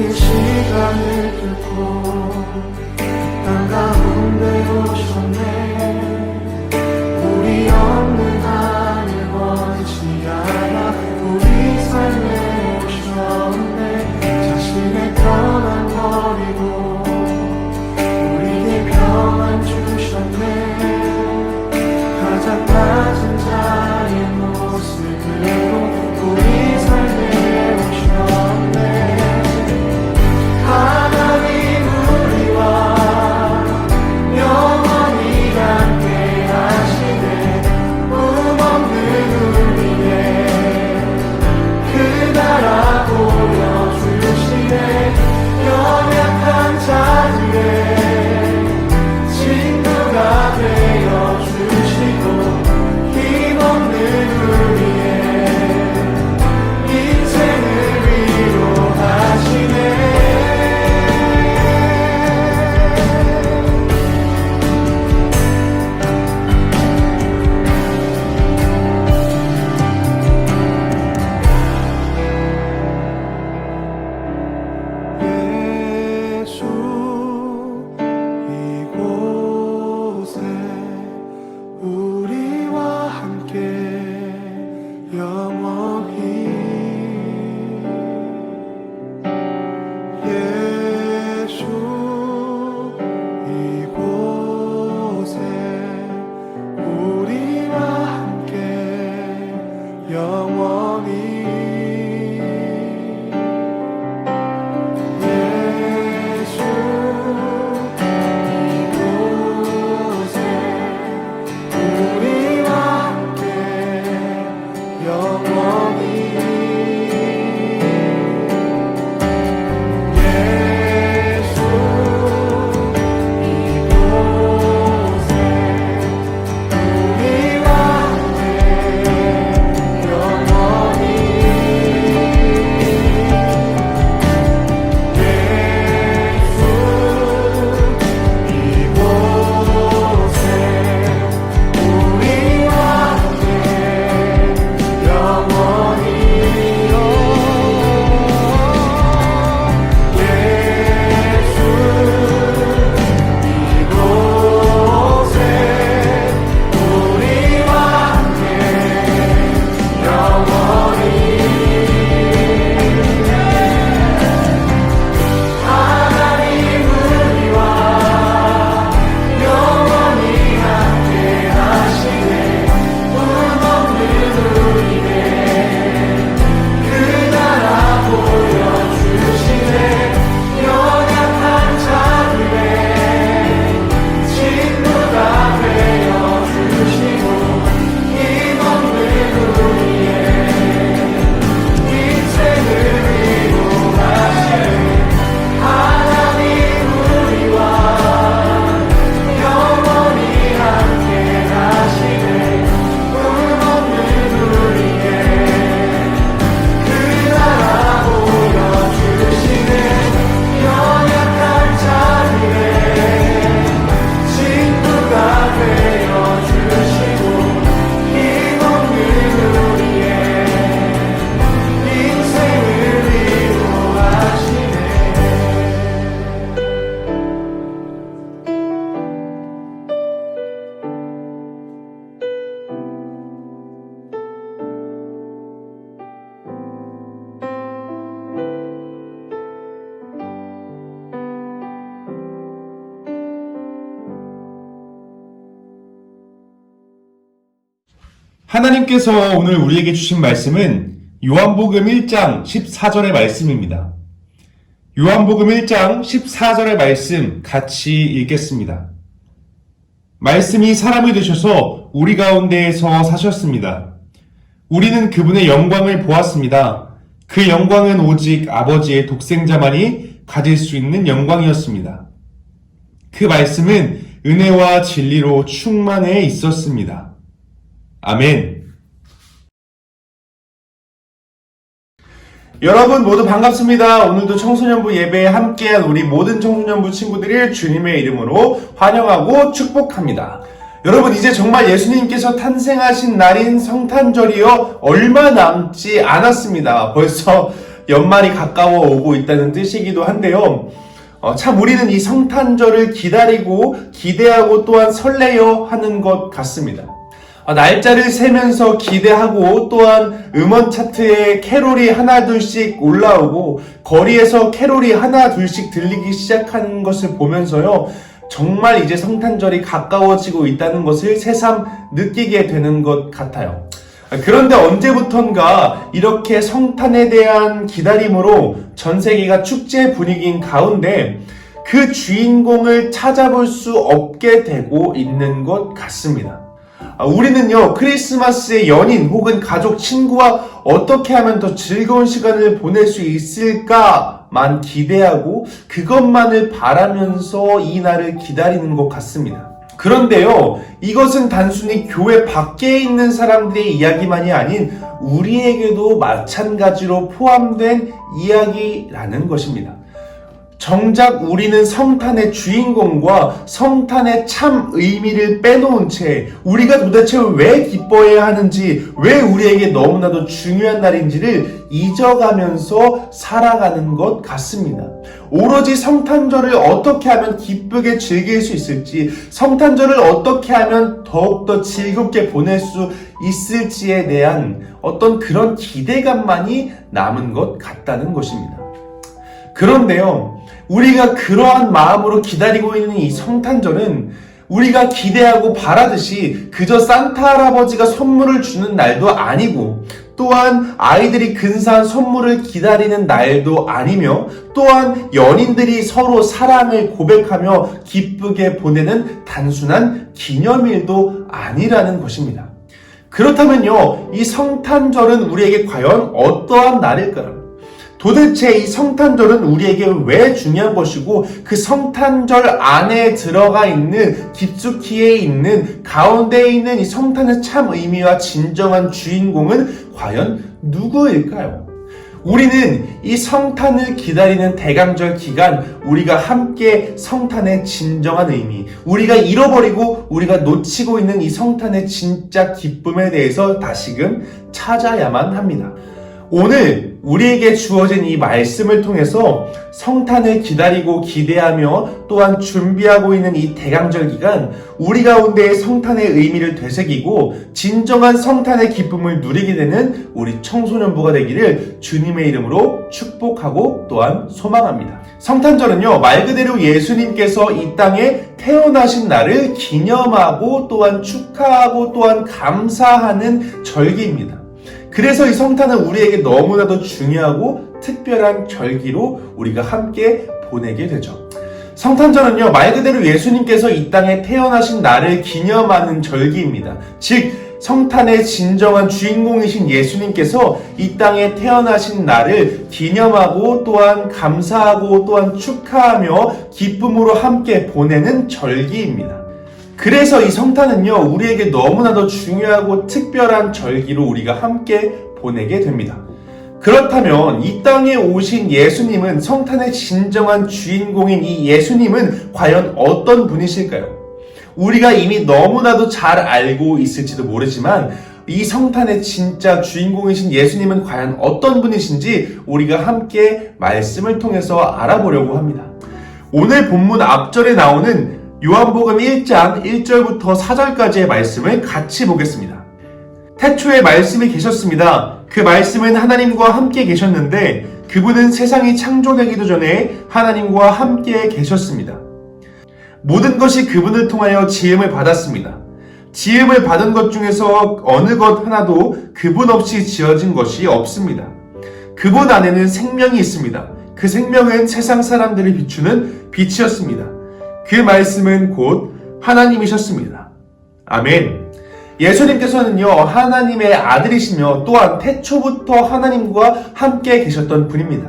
긴 시간을 뚫고 하나님께서 오늘 우리에게 주신 말씀은 요한복음 1장 14절의 말씀입니다. 요한복음 1장 14절의 말씀 같이 읽겠습니다. 말씀이 사람이 되셔서 우리 가운데에서 사셨습니다. 우리는 그분의 영광을 보았습니다. 그 영광은 오직 아버지의 독생자만이 가질 수 있는 영광이었습니다. 그 말씀은 은혜와 진리로 충만해 있었습니다. 아멘. 여러분 모두 반갑습니다. 오늘도 청소년부 예배에 함께한 우리 모든 청소년부 친구들을 주님의 이름으로 환영하고 축복합니다. 여러분 이제 정말 예수님께서 탄생하신 날인 성탄절이요 얼마 남지 않았습니다. 벌써 연말이 가까워 오고 있다는 뜻이기도 한데요. 어, 참 우리는 이 성탄절을 기다리고 기대하고 또한 설레어 하는 것 같습니다. 어, 날짜를 세면서 기대하고 또한 음원 차트에 캐롤이 하나 둘씩 올라오고 거리에서 캐롤이 하나 둘씩 들리기 시작하는 것을 보면서요. 정말 이제 성탄절이 가까워지고 있다는 것을 새삼 느끼게 되는 것 같아요. 그런데 언제부턴가 이렇게 성탄에 대한 기다림으로 전 세계가 축제 분위기인 가운데 그 주인공을 찾아볼 수 없게 되고 있는 것 같습니다. 아, 우리는요, 크리스마스에 연인 혹은 가족, 친구와 어떻게 하면 더 즐거운 시간을 보낼 수 있을까만 기대하고 그것만을 바라면서 이 날을 기다리는 것 같습니다. 그런데요, 이것은 단순히 교회 밖에 있는 사람들의 이야기만이 아닌 우리에게도 마찬가지로 포함된 이야기라는 것입니다. 정작 우리는 성탄의 주인공과 성탄의 참 의미를 빼놓은 채 우리가 도대체 왜 기뻐해야 하는지, 왜 우리에게 너무나도 중요한 날인지를 잊어가면서 살아가는 것 같습니다. 오로지 성탄절을 어떻게 하면 기쁘게 즐길 수 있을지, 성탄절을 어떻게 하면 더욱더 즐겁게 보낼 수 있을지에 대한 어떤 그런 기대감만이 남은 것 같다는 것입니다. 그런데요, 우리가 그러한 마음으로 기다리고 있는 이 성탄절은 우리가 기대하고 바라듯이 그저 산타 할아버지가 선물을 주는 날도 아니고 또한 아이들이 근사한 선물을 기다리는 날도 아니며 또한 연인들이 서로 사랑을 고백하며 기쁘게 보내는 단순한 기념일도 아니라는 것입니다. 그렇다면요, 이 성탄절은 우리에게 과연 어떠한 날일까요? 도대체 이 성탄절은 우리에게 왜 중요한 것이고 그 성탄절 안에 들어가 있는 깊숙이에 있는 가운데에 있는 이 성탄의 참 의미와 진정한 주인공은 과연 누구일까요? 우리는 이 성탄을 기다리는 대강절 기간 우리가 함께 성탄의 진정한 의미, 우리가 잃어버리고 우리가 놓치고 있는 이 성탄의 진짜 기쁨에 대해서 다시금 찾아야만 합니다. 오늘 우리에게 주어진 이 말씀을 통해서 성탄을 기다리고 기대하며 또한 준비하고 있는 이 대강절 기간 우리 가운데의 성탄의 의미를 되새기고 진정한 성탄의 기쁨을 누리게 되는 우리 청소년부가 되기를 주님의 이름으로 축복하고 또한 소망합니다. 성탄절은요 말 그대로 예수님께서 이 땅에 태어나신 날을 기념하고 또한 축하하고 또한 감사하는 절기입니다. 그래서 이 성탄은 우리에게 너무나도 중요하고 특별한 절기로 우리가 함께 보내게 되죠. 성탄절은요, 말 그대로 예수님께서 이 땅에 태어나신 날을 기념하는 절기입니다. 즉, 성탄의 진정한 주인공이신 예수님께서 이 땅에 태어나신 날을 기념하고 또한 감사하고 또한 축하하며 기쁨으로 함께 보내는 절기입니다. 그래서 이 성탄은요, 우리에게 너무나도 중요하고 특별한 절기로 우리가 함께 보내게 됩니다. 그렇다면 이 땅에 오신 예수님은 성탄의 진정한 주인공인 이 예수님은 과연 어떤 분이실까요? 우리가 이미 너무나도 잘 알고 있을지도 모르지만 이 성탄의 진짜 주인공이신 예수님은 과연 어떤 분이신지 우리가 함께 말씀을 통해서 알아보려고 합니다. 오늘 본문 앞절에 나오는 요한복음 1장 1절부터 4절까지의 말씀을 같이 보겠습니다. 태초에 말씀이 계셨습니다. 그 말씀은 하나님과 함께 계셨는데 그분은 세상이 창조되기도 전에 하나님과 함께 계셨습니다. 모든 것이 그분을 통하여 지음을 받았습니다. 지음을 받은 것 중에서 어느 것 하나도 그분 없이 지어진 것이 없습니다. 그분 안에는 생명이 있습니다. 그 생명은 세상 사람들을 비추는 빛이었습니다. 그 말씀은 곧 하나님이셨습니다. 아멘. 예수님께서는요, 하나님의 아들이시며 또한 태초부터 하나님과 함께 계셨던 분입니다.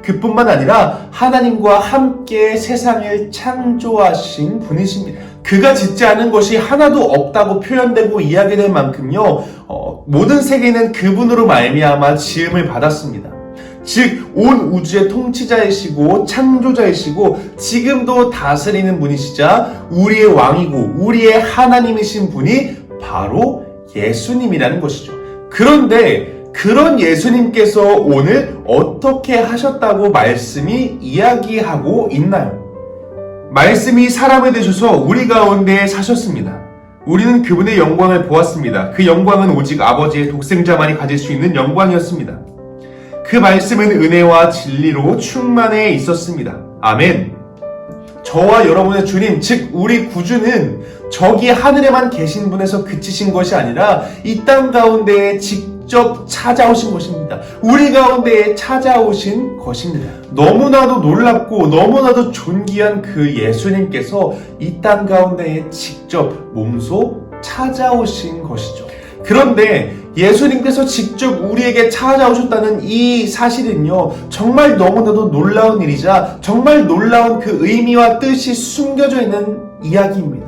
그뿐만 아니라 하나님과 함께 세상을 창조하신 분이십니다. 그가 짓지 않은 것이 하나도 없다고 표현되고 이야기될 만큼요, 어, 모든 세계는 그분으로 말미암아 지음을 받았습니다. 즉, 온 우주의 통치자이시고 창조자이시고 지금도 다스리는 분이시자 우리의 왕이고 우리의 하나님이신 분이 바로 예수님이라는 것이죠. 그런데 그런 예수님께서 오늘 어떻게 하셨다고 말씀이 이야기하고 있나요? 말씀이 사람이 되셔서 우리 가운데 사셨습니다. 우리는 그분의 영광을 보았습니다. 그 영광은 오직 아버지의 독생자만이 가질 수 있는 영광이었습니다. 그 말씀은 은혜와 진리로 충만해 있었습니다. 아멘. 저와 여러분의 주님, 즉 우리 구주는 저기 하늘에만 계신 분에서 그치신 것이 아니라 이 땅 가운데에 직접 찾아오신 것입니다. 우리 가운데에 찾아오신 것입니다. 너무나도 놀랍고 너무나도 존귀한 그 예수님께서 이 땅 가운데에 직접 몸소 찾아오신 것이죠. 그런데 예수님께서 직접 우리에게 찾아오셨다는 이 사실은요, 정말 너무나도 놀라운 일이자 정말 놀라운 그 의미와 뜻이 숨겨져 있는 이야기입니다.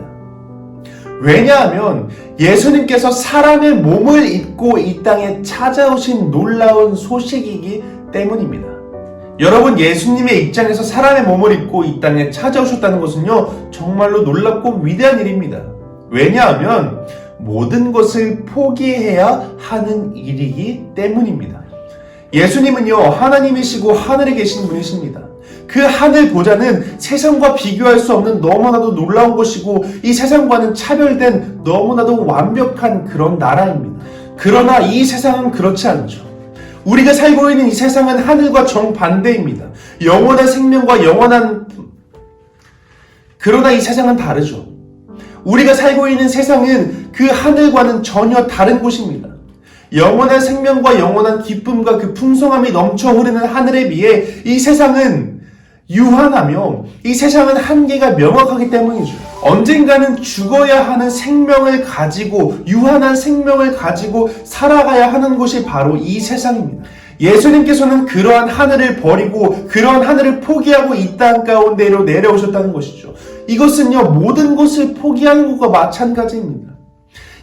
왜냐하면 예수님께서 사람의 몸을 입고 이 땅에 찾아오신 놀라운 소식이기 때문입니다. 여러분, 예수님의 입장에서 사람의 몸을 입고 이 땅에 찾아오셨다는 것은요, 정말로 놀랍고 위대한 일입니다. 왜냐하면 모든 것을 포기해야 하는 일이기 때문입니다. 예수님은요, 하나님이시고 하늘에 계신 분이십니다. 그 하늘 보좌는 세상과 비교할 수 없는 너무나도 놀라운 것이고 이 세상과는 차별된 너무나도 완벽한 그런 나라입니다. 그러나 이 세상은 그렇지 않죠. 우리가 살고 있는 이 세상은 하늘과 정반대입니다. 영원한 생명과 영원한 그러나 이 세상은 다르죠. 우리가 살고 있는 세상은 그 하늘과는 전혀 다른 곳입니다. 영원한 생명과 영원한 기쁨과 그 풍성함이 넘쳐 흐르는 하늘에 비해 이 세상은 유한하며 이 세상은 한계가 명확하기 때문이죠. 언젠가는 죽어야 하는 생명을 가지고 유한한 생명을 가지고 살아가야 하는 곳이 바로 이 세상입니다. 예수님께서는 그러한 하늘을 버리고 그러한 하늘을 포기하고 이 땅 가운데로 내려오셨다는 것이죠. 이것은요, 모든 것을 포기하는 것과 마찬가지입니다.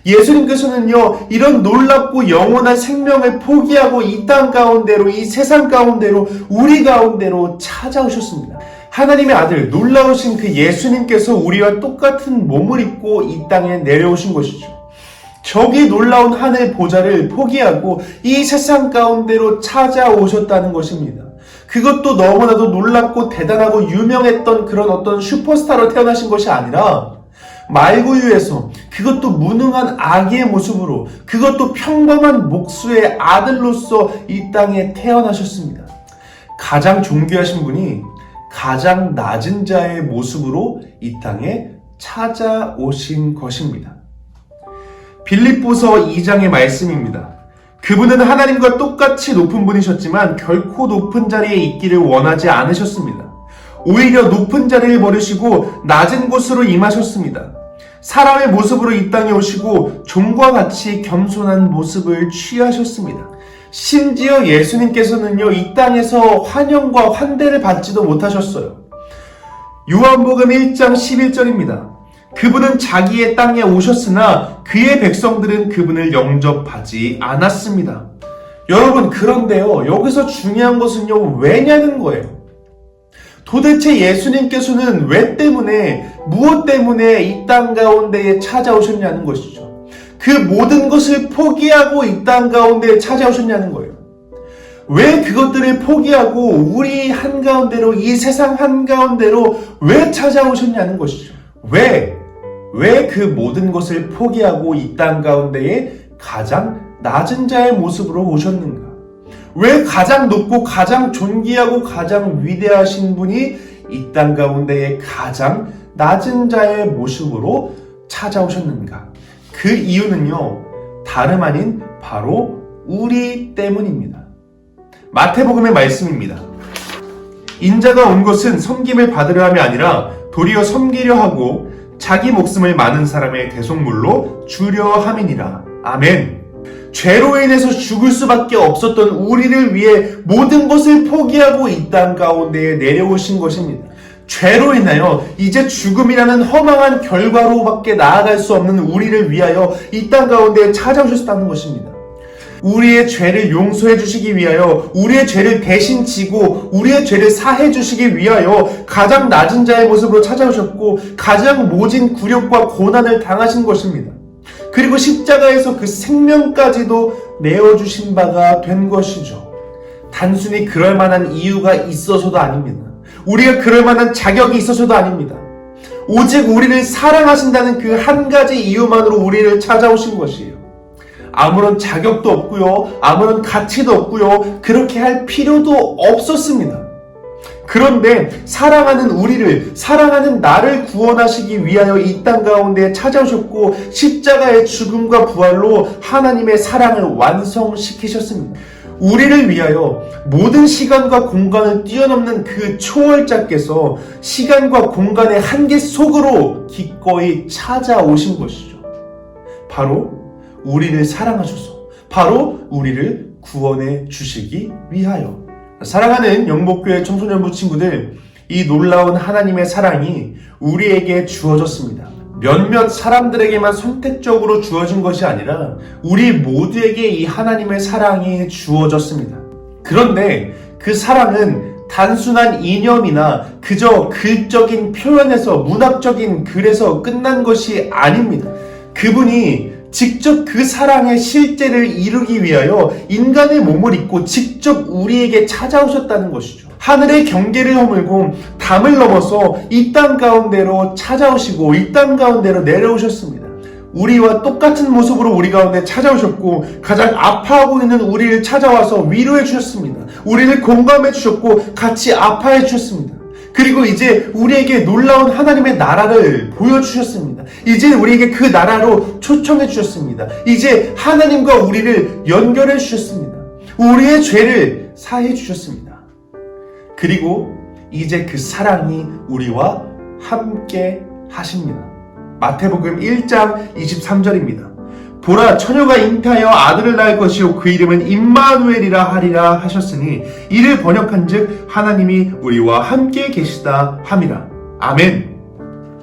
예수님께서는요, 이런 놀랍고 영원한 생명을 포기하고 이 땅 가운데로, 이 세상 가운데로, 우리 가운데로 찾아오셨습니다. 하나님의 아들, 놀라우신 그 예수님께서 우리와 똑같은 몸을 입고 이 땅에 내려오신 것이죠. 저기 놀라운 하늘 보좌를 포기하고 이 세상 가운데로 찾아오셨다는 것입니다. 그것도 너무나도 놀랍고 대단하고 유명했던 그런 어떤 슈퍼스타로 태어나신 것이 아니라 말구유에서 그것도 무능한 아기의 모습으로 그것도 평범한 목수의 아들로서 이 땅에 태어나셨습니다. 가장 존귀하신 분이 가장 낮은 자의 모습으로 이 땅에 찾아오신 것입니다. 빌립보서 2장의 말씀입니다. 그분은 하나님과 똑같이 높은 분이셨지만 결코 높은 자리에 있기를 원하지 않으셨습니다. 오히려 높은 자리를 버리시고 낮은 곳으로 임하셨습니다. 사람의 모습으로 이 땅에 오시고 종과 같이 겸손한 모습을 취하셨습니다. 심지어 예수님께서는요, 이 땅에서 환영과 환대를 받지도 못하셨어요. 요한복음 1장 11절입니다. 그분은 자기의 땅에 오셨으나 그의 백성들은 그분을 영접하지 않았습니다. 여러분, 그런데요, 여기서 중요한 것은요, 왜냐는 거예요. 도대체 예수님께서는 왜 때문에, 무엇 때문에 이 땅 가운데에 찾아오셨냐는 것이죠. 그 모든 것을 포기하고 이 땅 가운데에 찾아오셨냐는 거예요. 왜 그것들을 포기하고 우리 한가운데로, 이 세상 한가운데로 왜 찾아오셨냐는 것이죠. 왜? 왜 그 모든 것을 포기하고 이 땅 가운데에 가장 낮은 자의 모습으로 오셨는가? 왜 가장 높고 가장 존귀하고 가장 위대하신 분이 이 땅 가운데에 가장 낮은 자의 모습으로 찾아오셨는가? 그 이유는요, 다름 아닌 바로 우리 때문입니다. 마태복음의 말씀입니다. 인자가 온 것은 섬김을 받으려 함이 아니라 도리어 섬기려 하고 자기 목숨을 많은 사람의 대속물로 주려 함이니라. 아멘. 죄로 인해서 죽을 수밖에 없었던 우리를 위해 모든 것을 포기하고 이 땅 가운데에 내려오신 것입니다. 죄로 인하여 이제 죽음이라는 허망한 결과로밖에 나아갈 수 없는 우리를 위하여 이 땅 가운데에 찾아오셨다는 것입니다. 우리의 죄를 용서해 주시기 위하여 우리의 죄를 대신 지고 우리의 죄를 사해 주시기 위하여 가장 낮은 자의 모습으로 찾아오셨고 가장 모진 굴욕과 고난을 당하신 것입니다. 그리고 십자가에서 그 생명까지도 내어주신 바가 된 것이죠. 단순히 그럴 만한 이유가 있어서도 아닙니다. 우리가 그럴 만한 자격이 있어서도 아닙니다. 오직 우리를 사랑하신다는 그 한 가지 이유만으로 우리를 찾아오신 것이에요. 아무런 자격도 없고요. 아무런 가치도 없고요. 그렇게 할 필요도 없었습니다. 그런데 사랑하는 우리를 사랑하는 나를 구원하시기 위하여 이 땅 가운데 찾아오셨고 십자가의 죽음과 부활로 하나님의 사랑을 완성시키셨습니다. 우리를 위하여 모든 시간과 공간을 뛰어넘는 그 초월자께서 시간과 공간의 한계 속으로 기꺼이 찾아오신 것이죠. 바로 우리를 사랑하셔서 바로 우리를 구원해 주시기 위하여 사랑하는 영목교회 청소년부 친구들 이 놀라운 하나님의 사랑이 우리에게 주어졌습니다. 몇몇 사람들에게만 선택적으로 주어진 것이 아니라 우리 모두에게 이 하나님의 사랑이 주어졌습니다. 그런데 그 사랑은 단순한 이념이나 그저 글적인 표현에서 문학적인 글에서 끝난 것이 아닙니다. 그분이 직접 그 사랑의 실제를 이루기 위하여 인간의 몸을 입고 직접 우리에게 찾아오셨다는 것이죠. 하늘의 경계를 허물고 담을 넘어서 이 땅 가운데로 찾아오시고 이 땅 가운데로 내려오셨습니다. 우리와 똑같은 모습으로 우리 가운데 찾아오셨고 가장 아파하고 있는 우리를 찾아와서 위로해 주셨습니다. 우리를 공감해 주셨고 같이 아파해 주셨습니다. 그리고 이제 우리에게 놀라운 하나님의 나라를 보여주셨습니다. 이제 우리에게 그 나라로 초청해 주셨습니다. 이제 하나님과 우리를 연결해 주셨습니다. 우리의 죄를 사해 주셨습니다. 그리고 이제 그 사랑이 우리와 함께 하십니다. 마태복음 1장 23절입니다. 보라 처녀가 잉태하여 아들을 낳을 것이요 그 이름은 임마누엘이라 하리라 하셨으니 이를 번역한즉 하나님이 우리와 함께 계시다 함이라. 아멘.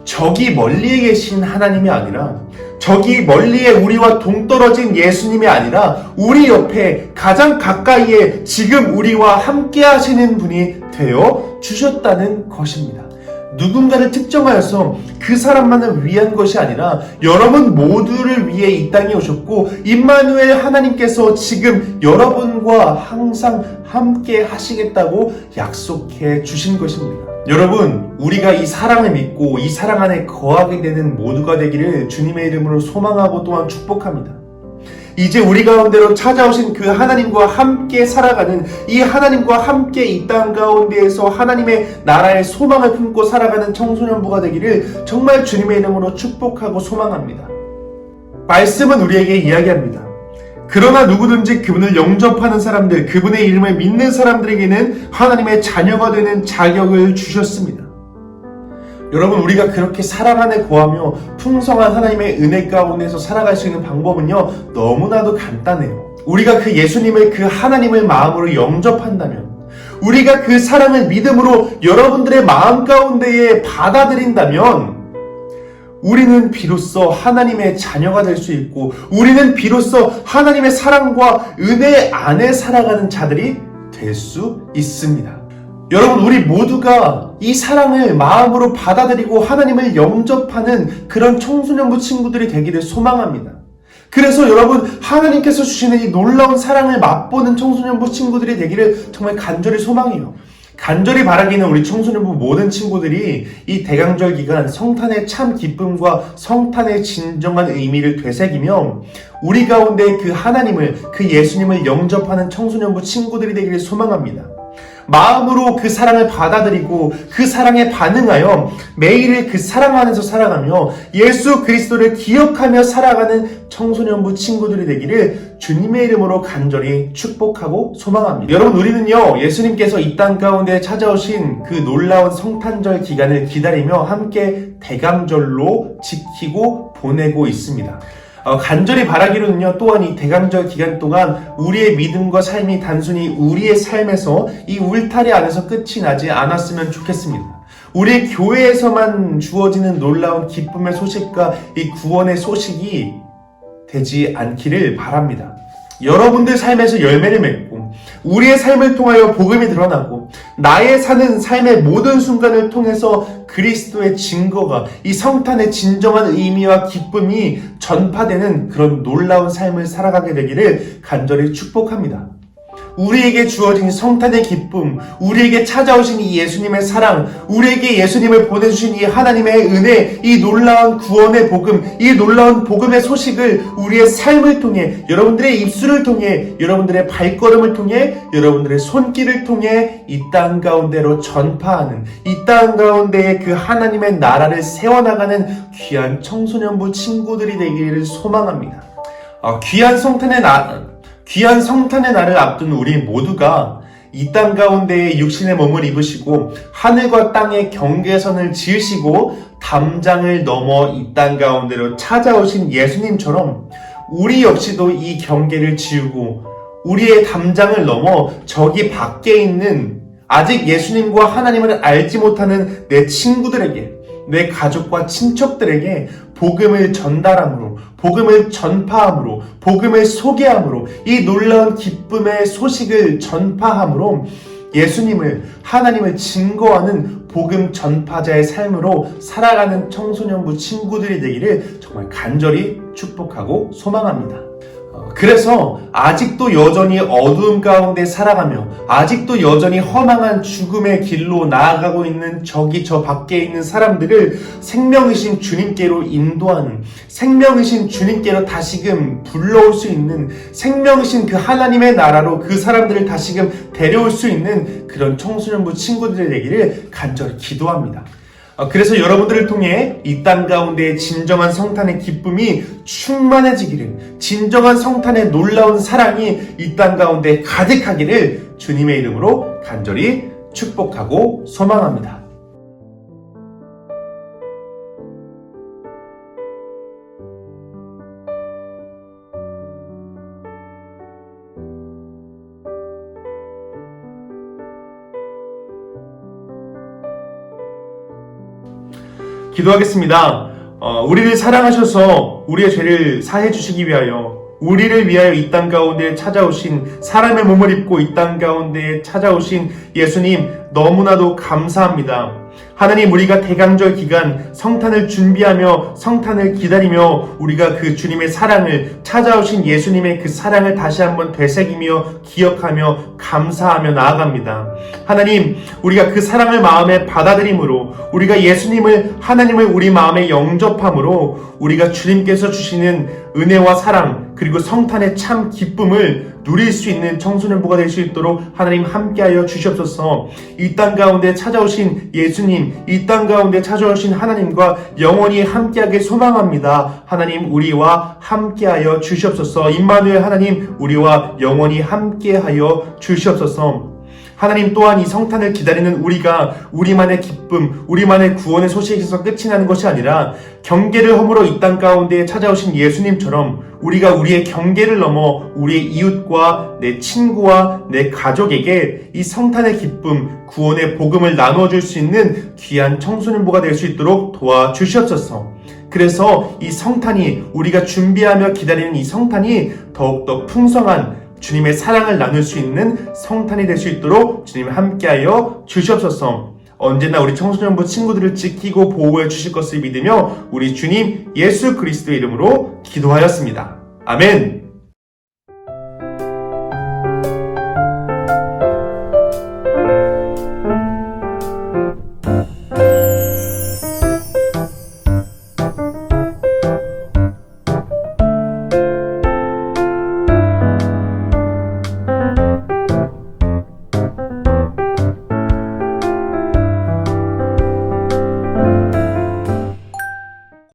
저기 멀리에 계신 하나님이 아니라 저기 멀리에 우리와 동떨어진 예수님이 아니라 우리 옆에 가장 가까이에 지금 우리와 함께 하시는 분이 되어 주셨다는 것입니다. 누군가를 특정하여서 그 사람만을 위한 것이 아니라 여러분 모두를 위해 이 땅에 오셨고 임마누엘 하나님께서 지금 여러분과 항상 함께 하시겠다고 약속해 주신 것입니다. 여러분, 우리가 이 사랑을 믿고 이 사랑 안에 거하게 되는 모두가 되기를 주님의 이름으로 소망하고 또한 축복합니다. 이제 우리 가운데로 찾아오신 그 하나님과 함께 살아가는 이 하나님과 함께 이 땅 가운데에서 하나님의 나라의 소망을 품고 살아가는 청소년부가 되기를 정말 주님의 이름으로 축복하고 소망합니다. 말씀은 우리에게 이야기합니다. 그러나 누구든지 그분을 영접하는 사람들, 그분의 이름을 믿는 사람들에게는 하나님의 자녀가 되는 자격을 주셨습니다. 여러분, 우리가 그렇게 사랑 안에 거하며 풍성한 하나님의 은혜 가운데서 살아갈 수 있는 방법은요, 너무나도 간단해요. 우리가 그 예수님을 그 하나님을 마음으로 영접한다면, 우리가 그 사랑을 믿음으로 여러분들의 마음 가운데에 받아들인다면, 우리는 비로소 하나님의 자녀가 될 수 있고, 우리는 비로소 하나님의 사랑과 은혜 안에 살아가는 자들이 될 수 있습니다. 여러분, 우리 모두가 이 사랑을 마음으로 받아들이고 하나님을 영접하는 그런 청소년부 친구들이 되기를 소망합니다. 그래서 여러분, 하나님께서 주시는 이 놀라운 사랑을 맛보는 청소년부 친구들이 되기를 정말 간절히 소망해요. 간절히 바라기는 우리 청소년부 모든 친구들이 이 대강절 기간 성탄의 참 기쁨과 성탄의 진정한 의미를 되새기며 우리 가운데 그 하나님을, 그 예수님을 영접하는 청소년부 친구들이 되기를 소망합니다. 마음으로 그 사랑을 받아들이고 그 사랑에 반응하여 매일을 그 사랑 안에서 살아가며 예수 그리스도를 기억하며 살아가는 청소년부 친구들이 되기를 주님의 이름으로 간절히 축복하고 소망합니다. 여러분 우리는요 예수님께서 이 땅 가운데 찾아오신 그 놀라운 성탄절 기간을 기다리며 함께 대강절로 지키고 보내고 있습니다. 어, 간절히 바라기로는요, 또한 이 대강절 기간 동안 우리의 믿음과 삶이 단순히 우리의 삶에서 이 울타리 안에서 끝이 나지 않았으면 좋겠습니다. 우리 교회에서만 주어지는 놀라운 기쁨의 소식과 이 구원의 소식이 되지 않기를 바랍니다. 여러분들 삶에서 열매를 맺고 우리의 삶을 통하여 복음이 드러나고 나의 사는 삶의 모든 순간을 통해서 그리스도의 증거가 이 성탄의 진정한 의미와 기쁨이 전파되는 그런 놀라운 삶을 살아가게 되기를 간절히 축복합니다. 우리에게 주어진 성탄의 기쁨, 우리에게 찾아오신 이 예수님의 사랑, 우리에게 예수님을 보내주신 이 하나님의 은혜, 이 놀라운 구원의 복음, 이 놀라운 복음의 소식을 우리의 삶을 통해, 여러분들의 입술을 통해, 여러분들의 발걸음을 통해, 여러분들의 손길을 통해 이 땅 가운데로 전파하는, 이 땅 가운데에 그 하나님의 나라를 세워나가는 귀한 청소년부 친구들이 되기를 소망합니다. 어, 귀한 성탄의 나, 귀한 성탄의 날을 앞둔 우리 모두가 이 땅 가운데에 육신의 몸을 입으시고 하늘과 땅의 경계선을 지으시고 담장을 넘어 이 땅 가운데로 찾아오신 예수님처럼 우리 역시도 이 경계를 지우고 우리의 담장을 넘어 저기 밖에 있는 아직 예수님과 하나님을 알지 못하는 내 친구들에게 내 가족과 친척들에게 복음을 전달함으로, 복음을 전파함으로, 복음을 소개함으로, 이 놀라운 기쁨의 소식을 전파함으로 예수님을, 하나님을 증거하는 복음 전파자의 삶으로 살아가는 청소년부 친구들이 되기를 정말 간절히 축복하고 소망합니다. 어, 그래서 아직도 여전히 어두움 가운데 살아가며 아직도 여전히 허망한 죽음의 길로 나아가고 있는 저기 저 밖에 있는 사람들을 생명이신 주님께로 인도하는 생명이신 주님께로 다시금 불러올 수 있는 생명이신 그 하나님의 나라로 그 사람들을 다시금 데려올 수 있는 그런 청소년부 친구들이 되기를 간절히 기도합니다. 어, 그래서 여러분들을 통해 이 땅 가운데 진정한 성탄의 기쁨이 충만해지기를, 진정한 성탄의 놀라운 사랑이 이 땅 가운데 가득하기를 주님의 이름으로 간절히 축복하고 소망합니다. 기도하겠습니다. 어, 우리를 사랑하셔서 우리의 죄를 사해 주시기 위하여 우리를 위하여 이 땅 가운데 찾아오신 사람의 몸을 입고 이 땅 가운데 찾아오신 예수님 너무나도 감사합니다. 하나님 우리가 대강절 기간 성탄을 준비하며 성탄을 기다리며 우리가 그 주님의 사랑을 찾아오신 예수님의 그 사랑을 다시 한번 되새기며 기억하며 감사하며 나아갑니다. 하나님 우리가 그 사랑을 마음에 받아들임으로 우리가 예수님을 하나님을 우리 마음에 영접함으로 우리가 주님께서 주시는 은혜와 사랑 그리고 성탄의 참 기쁨을 누릴 수 있는 청소년부가 될 수 있도록 하나님 함께하여 주시옵소서. 이 땅 가운데 찾아오신 예수님, 이 땅 가운데 찾아오신 하나님과 영원히 함께하길 소망합니다. 하나님 우리와 함께하여 주시옵소서. 임마누엘 하나님 우리와 영원히 함께하여 주시옵소서. 하나님 또한 이 성탄을 기다리는 우리가 우리만의 기쁨, 우리만의 구원의 소식에서 끝이 나는 것이 아니라 경계를 허물어 이 땅 가운데 찾아오신 예수님처럼 우리가 우리의 경계를 넘어 우리의 이웃과 내 친구와 내 가족에게 이 성탄의 기쁨, 구원의 복음을 나누어줄 수 있는 귀한 청소년부가 될 수 있도록 도와주시옵소서. 그래서 이 성탄이 우리가 준비하며 기다리는 이 성탄이 더욱더 풍성한 주님의 사랑을 나눌 수 있는 성탄이 될 수 있도록 주님 함께하여 주시옵소서. 언제나 우리 청소년부 친구들을 지키고 보호해 주실 것을 믿으며 우리 주님 예수 그리스도의 이름으로 기도하였습니다. 아멘.